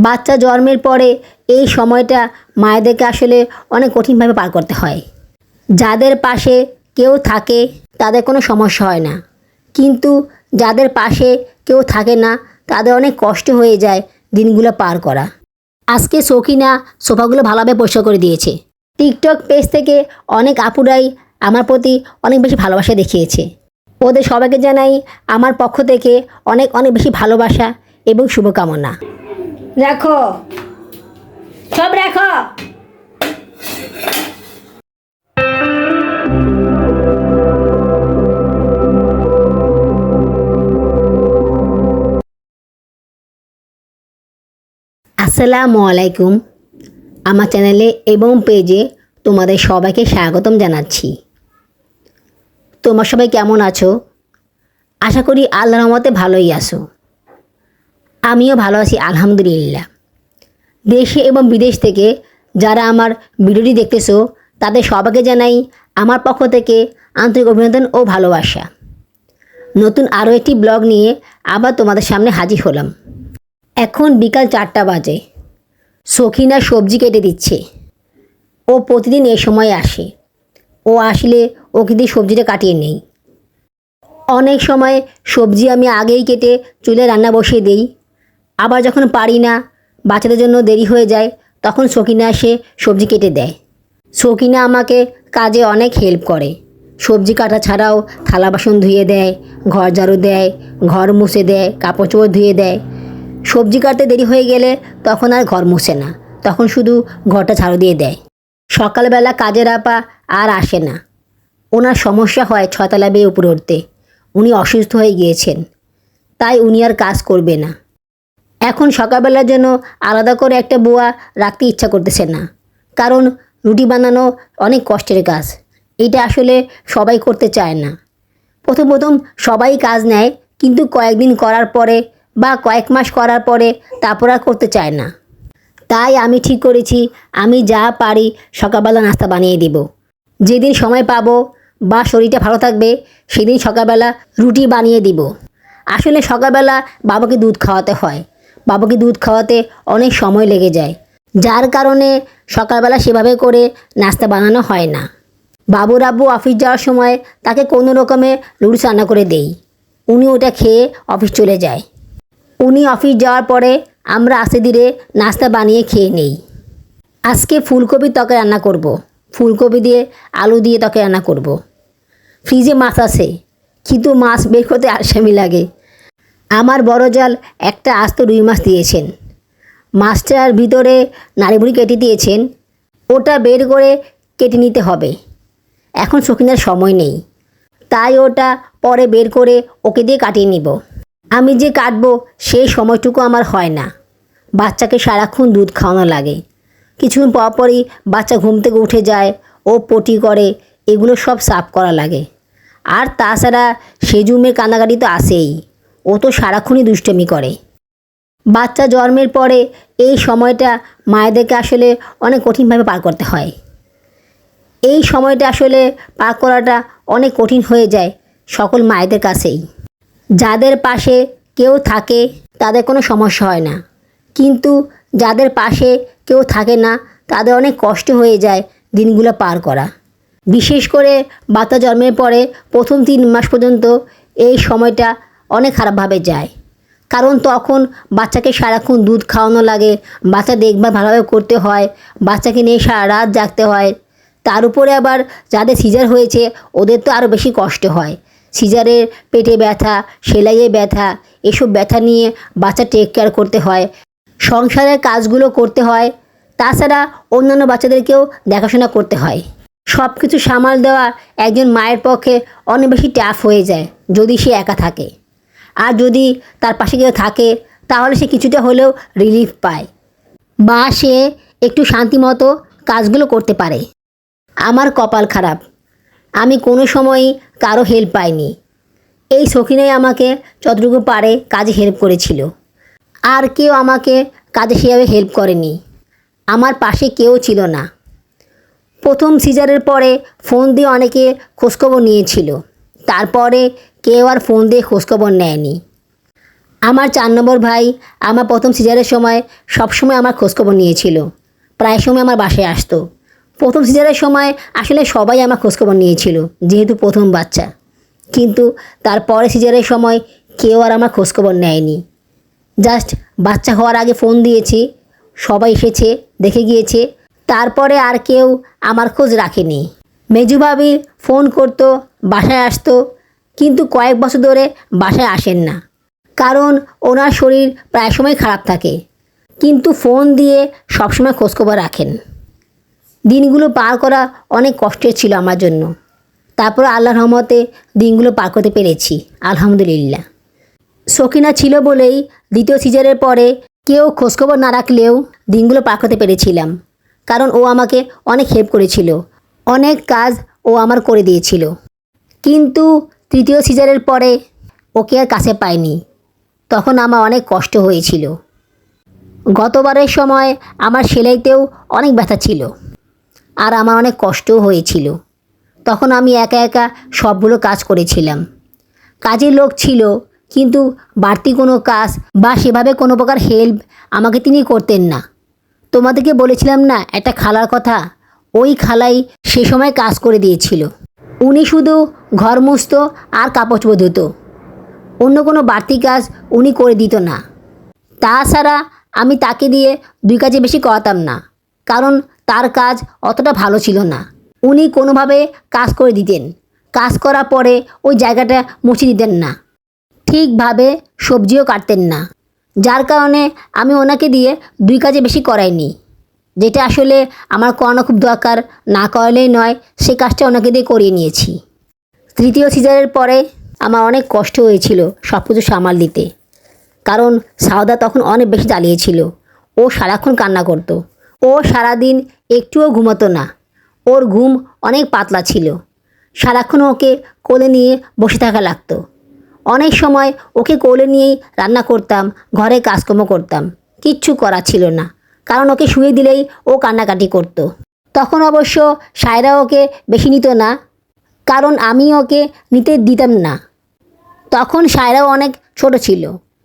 বাচ্চা জন্মের পরে এই সময়টা মায়েদেরকে আসলে অনেক কঠিনভাবে পার করতে হয়। যাদের পাশে কেউ থাকে, তাদের কোনো সমস্যা হয় না। কিন্তু যাদের পাশে কেউ থাকে না, তাদের অনেক কষ্ট হয়ে যায় দিনগুলো পার করা। আজকে সখিনা সোফাগুলো ভালোভাবে পরিষ্কার করে দিয়েছে। টিকটক পেজ থেকে অনেক আপুরাই আমার প্রতি অনেক বেশি ভালোবাসা দেখিয়েছে। ওদের সবাইকে জানাই আমার পক্ষ থেকে অনেক অনেক বেশি ভালোবাসা এবং শুভকামনা। রাখো। সব রাখো। আসসালামু আলাইকুম। আমার চ্যানেলে এবং পেজে তোমাদের সবাইকে স্বাগতম জানাচ্ছি। তোমার সবাই কেমন আছো? আশা করি আল্লাহর রহমতে ভালোই আছো। আমিও ভালো আছি, আলহামদুলিল্লাহ। দেশে এবং বিদেশ থেকে যারা আমার ভিডিওটি দেখতেছো, তাদের সবাইকে জানাই আমার পক্ষ থেকে আন্তরিক অভিনন্দন ও ভালোবাসা। নতুন আরও একটি ব্লগ নিয়ে আবার তোমাদের সামনে হাজির হলাম। এখন বিকাল চারটা বাজে। সখিনা সবজি কেটে দিচ্ছে। ও প্রতিদিন এ সময় আসে। ও আসলে ওকে দিয়ে সবজিটা কাটিয়ে নেই। অনেক সময় সবজি আমি আগেই কেটে চুলে রান্না বসিয়ে দিই। আবার যখন পারি না, বাচ্চাদের জন্য দেরি হয়ে যায়, তখন সকিনা এসে সবজি কেটে দেয়। সকিনা আমাকে কাজে অনেক হেল্প করে। সবজি কাটা ছাড়াও থালা বাসন ধুয়ে দেয়, ঘর ঝাড়ু দেয়, ঘর মুছে দেয়, কাপড় চোপড় ধুয়ে দেয়। সবজি কাটতে দেরি হয়ে গেলে তখন আর ঘর মুছে না, তখন শুধু ঘরটা ঝাড়ু দিয়ে দেয়। সকালবেলা কাজের আপা আর আসে না। ওনার সমস্যা হয় ছতলা বেয়ে উপরে উঠতে। উনি অসুস্থ হয়ে গিয়েছেন। তাই উনি আর কাজ করবে না। এখন সকালবেলার জন্য আলাদা করে একটা বুয়া রাখতে ইচ্ছা করতেছে না। কারণ রুটি বানানো অনেক কষ্টের কাজ। এটা আসলে সবাই করতে চায় না। প্রথম প্রথম সবাই কাজ নেয়, কিন্তু কয়েকদিন করার পরে বা কয়েক মাস করার পরে তারপর আর করতে চায় না। তাই আমি ঠিক করেছি, আমি যা পারি সকালবেলা নাস্তা বানিয়ে দিব। যেদিন সময় পাবো বা শরীরটা ভালো থাকবে, সেদিন সকালবেলা রুটি বানিয়ে দিব। আসলে সকালবেলা বাবাকে দুধ খাওয়াতে হয়। বাবাকে দুধ খাওয়াতে অনেক সময় লেগে যায়। যার কারণে সকালবেলা সেভাবে করে নাস্তা বানানো হয় না। বাবুর আব্বু অফিস যাওয়ার সময় তাকে কোনো রকমে লুডস রান্না করে দেই। উনি ওটা খেয়ে অফিস চলে যায়। উনি অফিস যাওয়ার পরে আমরা আস্তে ধীরে নাস্তা বানিয়ে খেয়ে নেই। আজকে ফুলকপির তরকারি রান্না করব। ফুলকপি দিয়ে আলু দিয়ে তরকারি রান্না করব। ফ্রিজে মাছ আছে। কিন্তু মাছ বের করতে আসামি লাগে। আমার বড় জাল একটা আস্ত রুই মাছ দিয়েছেন। মাছটার ভিতরে নাড়িভুড়ি কেটে দিয়েছেন। ওটা বের করে কেটে নিতে হবে। এখন শকিনার সময় নেই। তাই ওটা পরে বের করে ওকে দিয়ে কাটিয়ে নিব। আমি যে কাটবো সেই সময়টুকু আমার হয় না। বাচ্চাকে সারাক্ষণ দুধ খাওয়ানো লাগে। কিছুক্ষণ পর পরই বাচ্চা ঘুম থেকে উঠে যায়, ও পটি করে, এগুলো সব সাফ করা লাগে। আর তাছাড়া সেজুমের কান্নাকাটি তো আসেই ও তো সারাক্ষণই দুষ্টমি করে। বাচ্চা জন্মের পরে এই সময়টা মায়েদেরকে আসলে অনেক কঠিনভাবে পার করতে হয়। এই সময়টা আসলে পার করাটা অনেক কঠিন হয়ে যায় সকল মায়েদের কাছেই। যাদের পাশে কেউ থাকে, তাদের কোনো সমস্যা হয় না। কিন্তু যাদের পাশে কেউ থাকে না, তাদের অনেক কষ্ট হয়ে যায় দিনগুলো পার করা। বিশেষ করে বাচ্চা জন্মের পরে প্রথম তিন মাস পর্যন্ত এই সময়টা অনেক খারাপভাবে যায়। কারণ তখন বাচ্চাকে সারাক্ষণ দুধ খাওয়ানো লাগে, বাচ্চা দেখভাল ভালোভাবে করতে হয়, বাচ্চাকে নিয়ে সারা রাত জাগতে হয়। তার উপরে আবার যাদের সিজার হয়েছে, ওদের তো আরও বেশি কষ্ট হয়। সিজারের পেটে ব্যথা, সেলাইয়ে ব্যথা, এসব ব্যথা নিয়ে বাচ্চা টেক কেয়ার করতে হয়, সংসারের কাজগুলো করতে হয়। তাছাড়া অন্যান্য বাচ্চাদেরকেও দেখাশোনা করতে হয়। সব কিছু সামাল দেওয়া একজন মায়ের পক্ষে অনেক বেশি টাফ হয়ে যায়, যদি সে একা থাকে। আর যদি তার পাশে কেউ থাকে, তাহলে সে কিছুটা হলেও রিলিফ পায়। বা সে একটু শান্তিমতো কাজগুলো করতে পারে। আমার কপাল খারাপ। আমি কোনো সময়ই কারও হেল্প পাইনি। এই সখিনাই আমাকে যতটুকু পারে কাজে হেল্প করেছিল। আর কেউ আমাকে কাজে সেভাবে হেল্প করেনি। আমার পাশে কেউ ছিল না। প্রথম সিজারের পরে ফোন দিয়ে অনেকে খোঁজখবর নিয়েছিল। তারপরে কেউ আর ফোন দিয়ে খোঁজখবর নেয়নি। আমার চার নম্বর ভাই আমার প্রথম সিজারের সময় সবসময় আমার খোঁজখবর নিয়েছিল। প্রায় সময় আমার বাসায় আসতো। প্রথম সিজারের সময় আসলে সবাই আমার খোঁজখবর নিয়েছিল, যেহেতু প্রথম বাচ্চা। কিন্তু তারপরে সিজারের সময় কেউ আর আমার খোঁজখবর নেয়নি। জাস্ট বাচ্চা হওয়ার আগে ফোন দিয়েছি, সবাই এসেছে, দেখে গিয়েছে। তারপরে আর কেউ আমার খোঁজ রাখেনি। মেজু ভাবি ফোন করতো, বাসায় আসতো কিন্তু কয়েক বছর ধরে বাসায় আসেন না। কারণ ওনার শরীর প্রায় সময় খারাপ থাকে। কিন্তু ফোন দিয়ে সবসময় খোঁজখবর রাখেন। দিনগুলো পার করা অনেক কষ্টের ছিল আমার জন্য। তারপর আল্লাহর রহমতে দিনগুলো পার করতে পেরেছি, আলহামদুলিল্লাহ। সকিনা ছিল বলেই দ্বিতীয় সিজারের পরে কেউ খোঁজখবর না রাখলেও দিনগুলো পার করতে পেরেছিলাম। কারণ ও আমাকে অনেক হেল্প করেছিল, অনেক কাজ ও আমার করে দিয়েছিল। কিন্তু তৃতীয় সিজারের পরে ওকে আর কাছে পাইনি। তখন আমার অনেক কষ্ট হয়েছিল। গতবারের সময় আমার সেলাইতেও অনেক ব্যথা ছিল আর আমার অনেক কষ্টও হয়েছিল। তখন আমি একা একা সবগুলো কাজ করেছিলাম। কাজের লোক ছিল, কিন্তু বাড়তি কোনো কাজ বা সেভাবে কোনো প্রকার হেল্প আমাকে তিনি করতেন না। তোমাদেরকে বলেছিলাম না, একটা খালার কথা, ওই খালাই সে সময় কাজ করে দিয়েছিল। উনি শুধু ঘর আর কাপড় চোপড় ধুতো। অন্য কোনো বাড়তি কাজ উনি করে দিত না। তাছাড়া আমি তাকে দিয়ে দুই কাজে বেশি করাতাম না, কারণ তার কাজ অতটা ভালো ছিল না। উনি কোনোভাবে কাজ করে দিতেন, কাজ করার পরে ওই জায়গাটা মুছে দিতেন না। ঠিকভাবে সবজিও কাটতেন না, যার কারণে আমি ওনাকে দিয়ে দুই কাজে বেশি করাইনি। যেটা আসলে আমার করানো খুব দরকার, না করলেই নয়, সে কাজটা ওনাকে দিয়ে করিয়ে নিয়েছি। তৃতীয় সিজারের পরে আমার অনেক কষ্ট হয়েছিল সব কিছু সামাল দিতে। কারণ সাউদা তখন অনেক বেশি জ্বালিয়েছিল। ও সারাক্ষণ কান্না করতো। ও সারাদিন একটুও ঘুমাতো না। ওর ঘুম অনেক পাতলা ছিল। সারাক্ষণ ওকে কোলে নিয়ে বসে থাকা লাগতো। অনেক সময় ওকে কোলে নিয়েই রান্না করতাম, ঘরে কাজকর্ম করতাম। কিচ্ছু করা ছিল না। কারণ ওকে শুয়ে দিলেই ও কান্নাকাটি করতো। তখন অবশ্য সায়রা ওকে বেশি নিত না, কারণ আমি ওকে নিতে দিতাম না। তখন সায়রাও অনেক ছোট ছিল,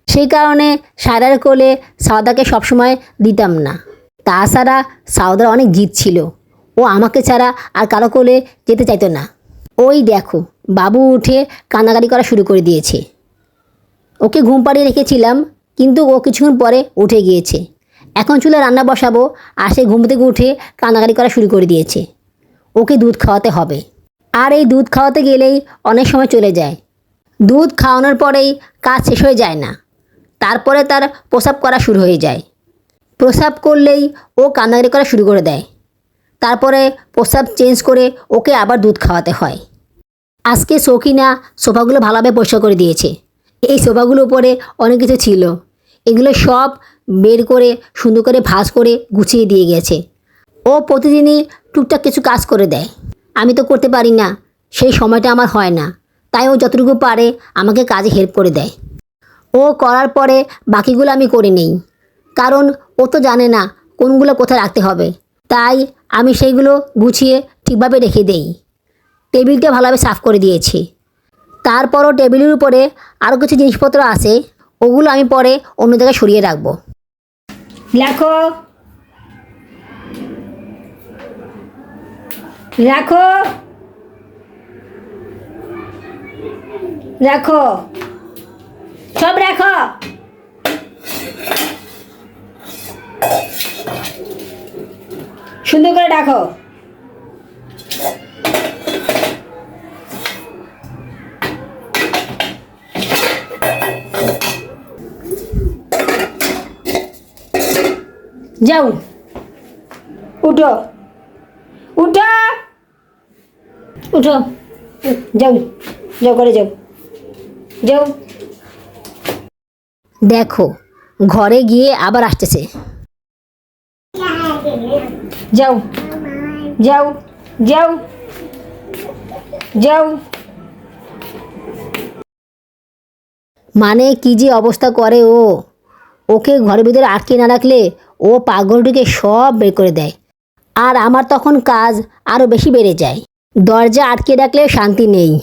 সেই কারণে সায়রার কোলে সাউদাকে সবসময় দিতাম না। তাছাড়া সাউদার অনেক জিদ ছিল, ও আমাকে ছাড়া আর কারও কোলে যেতে চাইতো না। ওই দেখো, বাবু উঠে কান্নাকাটি করা শুরু করে দিয়েছে। ওকে ঘুম পাড়িয়ে রেখেছিলাম, কিন্তু ও কিছুক্ষণ পরে উঠে গিয়েছে। এখন চুলে রান্না বসাবো আর সে ঘুম থেকে উঠে কান্নাকাটি করা শুরু করে দিয়েছে। ওকে দুধ খাওয়াতে হবে। আর এই দুধ খাওয়াতে গেলেই অনেক সময় চলে যায়। দুধ খাওয়ানোর পরেই কাজ শেষ হয়ে যায় না। তারপরে তার প্রসাব করা শুরু হয়ে যায়। প্রসাব করলেই ও কান্নাকাটি করা শুরু করে দেয়। তারপরে প্রসাব চেঞ্জ করে ওকে আবার দুধ খাওয়াতে হয়। আজকে সখিনা সোফাগুলো ভালোভাবে পরিষ্কার করে দিয়েছে। এই সোফাগুলোর উপরে অনেক কিছু ছিল। এগুলো সব বের করে, সুন্দর করে ভাঁজ করে গুছিয়ে দিয়ে গেছে। ও প্রতিদিনই টুকটাক কিছু কাজ করে দেয়। আমি তো করতে পারি না, সেই সময়টা আমার হয় না। তাই ও যতটুকু পারে আমাকে কাজে হেল্প করে দেয়। ও করার পরে বাকিগুলো আমি করে নেই। কারণ ও তো জানে না কোনগুলো কোথায় রাখতে হবে। তাই আমি সেইগুলো গুছিয়ে ঠিকভাবে রেখে দেই। টেবিলটা ভালোভাবে সাফ করে দিয়েছি। তারপরও টেবিলের উপরে আরও কিছু জিনিসপত্র আছে, ওগুলো আমি পরে অন্য জায়গায় সরিয়ে রাখব। লেখো রাখো। রাখো। সব রাখো। সুন্দর করে রাখো। যাও। উঠো। উঠো। উঠো। যাও। যাও করে যাও। যাও। দেখো, ঘরে গিয়ে আবার আসতেছে। যাও। যাও। যাও। যাও। মানে কি যে অবস্থা করে ও? ওকে ঘরের ভিতরে আটকে না রাখলে ও পাগলটিকে সব বের করে দেয়। আর আমার তখন কাজ আরও বেশি বেড়ে যায়। দরজা আটকে রাখলে শান্তি নেই।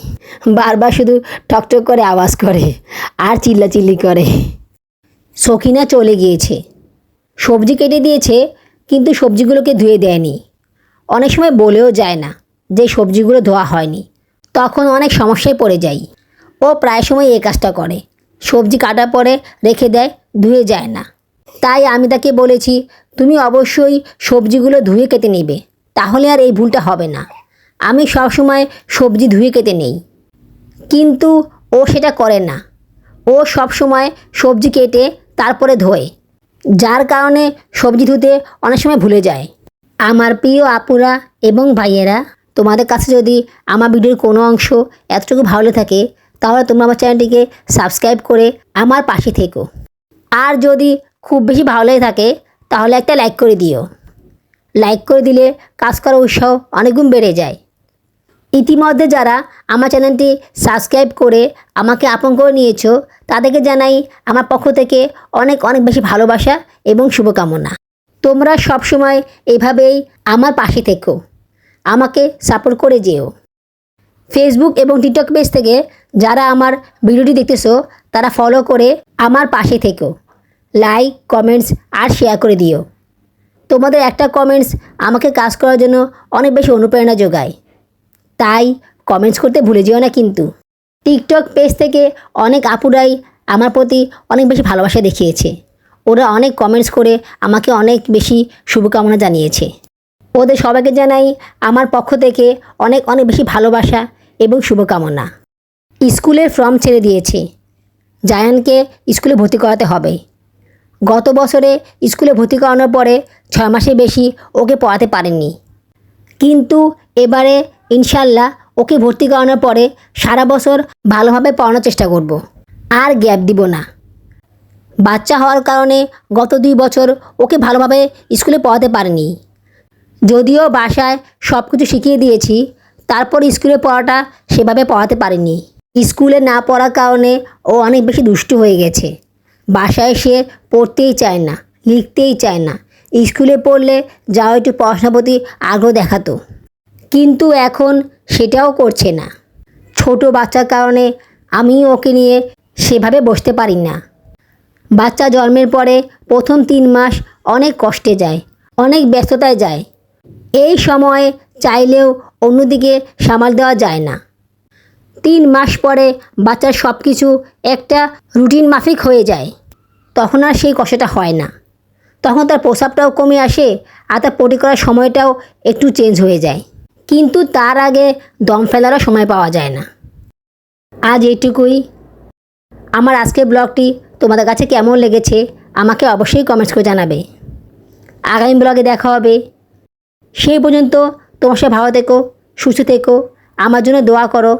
বারবার শুধু টকটক করে আওয়াজ করে আর চিল্লাচিল্লি করে। সখিনা চলে গিয়েছে। সবজি কেটে দিয়েছে, কিন্তু সবজিগুলোকে ধুয়ে দেয়নি। অনেক সময় বলেও যায় না যে সবজিগুলো ধোয়া হয়নি। তখন অনেক সমস্যায় পড়ে যাই। ও প্রায় সময় এই কাজটা করে। সবজি কাটার পরে রেখে দেয়, ধুয়ে যায় না। তাই আমি তাকে বলেছি, তুমি অবশ্যই সবজিগুলো ধুয়ে কেটে নেবে, তাহলে আর এই ভুলটা হবে না। আমি সবসময় সবজি ধুয়ে কেটে নেই। কিন্তু ও সেটা করে না। ও সব সময় সবজি কেটে তারপরে ধোয়, যার কারণে সবজি ধুতে অনেক সময় ভুলে যায়। আমার প্রিয় আপুরা এবং ভাইয়েরা, তোমাদের কাছে যদি আমার ভিডিওর কোনো অংশ এতটুকু ভালো থাকে, তাহলে তোমরা আমার চ্যানেলটিকে সাবস্ক্রাইব করে আমার পাশে থেকো। আর যদি খুব বেশি ভালো লেগে থাকে, তাহলে একটা লাইক করে দিও। লাইক করে দিলে কাজ করার উৎসাহ অনেকগুণ বেড়ে যায়। ইতিমধ্যে যারা আমার চ্যানেলটি সাবস্ক্রাইব করে আমাকে আপন করে নিয়েছো, তাদেরকে জানাই আমার পক্ষ থেকে অনেক অনেক বেশি ভালোবাসা এবং শুভকামনা। তোমরা সবসময় এভাবেই আমার পাশে থেকো। আমাকে সাপোর্ট করে যেও। ফেসবুক এবং টিকটক পেজ থেকে যারা আমার ভিডিওটি দেখতেছো, তারা ফলো করে আমার পাশে থেকো। লাইক কমেন্টস আর শেয়ার করে দিও। তোমাদের একটা কমেন্টস আমাকে কাজ করার জন্য অনেক বেশি অনুপ্রেরণা যোগায়। তাই কমেন্টস করতে ভুলে যেও না কিন্তু। টিকটক পেজ থেকে অনেক আপুরাই আমার প্রতি অনেক বেশি ভালোবাসা দেখিয়েছে। ওরা অনেক কমেন্টস করে আমাকে অনেক বেশি শুভকামনা জানিয়েছে। ওদের সবাইকে জানাই আমার পক্ষ থেকে অনেক অনেক বেশি ভালোবাসা এবং শুভকামনা। স্কুলের ফর্ম ছেড়ে দিয়েছে। জায়ানকে স্কুলে ভর্তি করাতে হবে। গত বছরে স্কুলে ভর্তি করানোর পরে ছয় মাসের বেশি ওকে পড়াতে পারেননি। কিন্তু এবারে ইনশাল্লাহ ওকে ভর্তি করানোর পরে সারা বছর ভালোভাবে পড়ানোর চেষ্টা করব। আর গ্যাপ দিব না। বাচ্চা হওয়ার কারণে গত দুই বছর ওকে ভালোভাবে স্কুলে পড়াতে পারিনি। যদিও বাসায় সব কিছু শিখিয়ে দিয়েছি, তারপর স্কুলে পড়াটা সেভাবে পড়াতে পারিনি। স্কুলে না পড়ার কারণে ও অনেক বেশি দুষ্টু হয়ে গেছে। বাসায় সে পড়তেই চায় না, লিখতেই চায় না। স্কুলে পড়লে যাও একটু পড়াশোনার প্রতি আগ্রহ দেখাতো। কিন্তু এখন সেটাও করছে না। ছোট বাচ্চার কারণে আমি ওকে নিয়ে সেভাবে বসতে পারি না। বাচ্চা জন্মের পরে প্রথম তিন মাস অনেক কষ্টে যায়, অনেক ব্যস্ততায় যায়। এই সময়ে চাইলেও অন্যদিকে সামাল দেওয়া যায় না। তিন মাস পরে বাচ্চার সব কিছু একটা রুটিন মাফিক হয়ে যায়। তখন আর সেই কষ্টটা হয় না। তখন তার প্রসাবটাও কমে আসে আর তার পটি করার সময়টাও একটু চেঞ্জ হয়ে যায়। কিন্তু তার আগে দম ফেলারও সময় পাওয়া যায় না। আজ এইটুকুই। আমার আজকের ব্লগটি তোমাদের কাছে কেমন লেগেছে আমাকে অবশ্যই কমেন্টস করে জানাবে। আগামী ব্লগে দেখা হবে। সেই পর্যন্ত তোমার সাথে ভালো থেকো, সুস্থ থেকো, আমার জন্য দোয়া করো।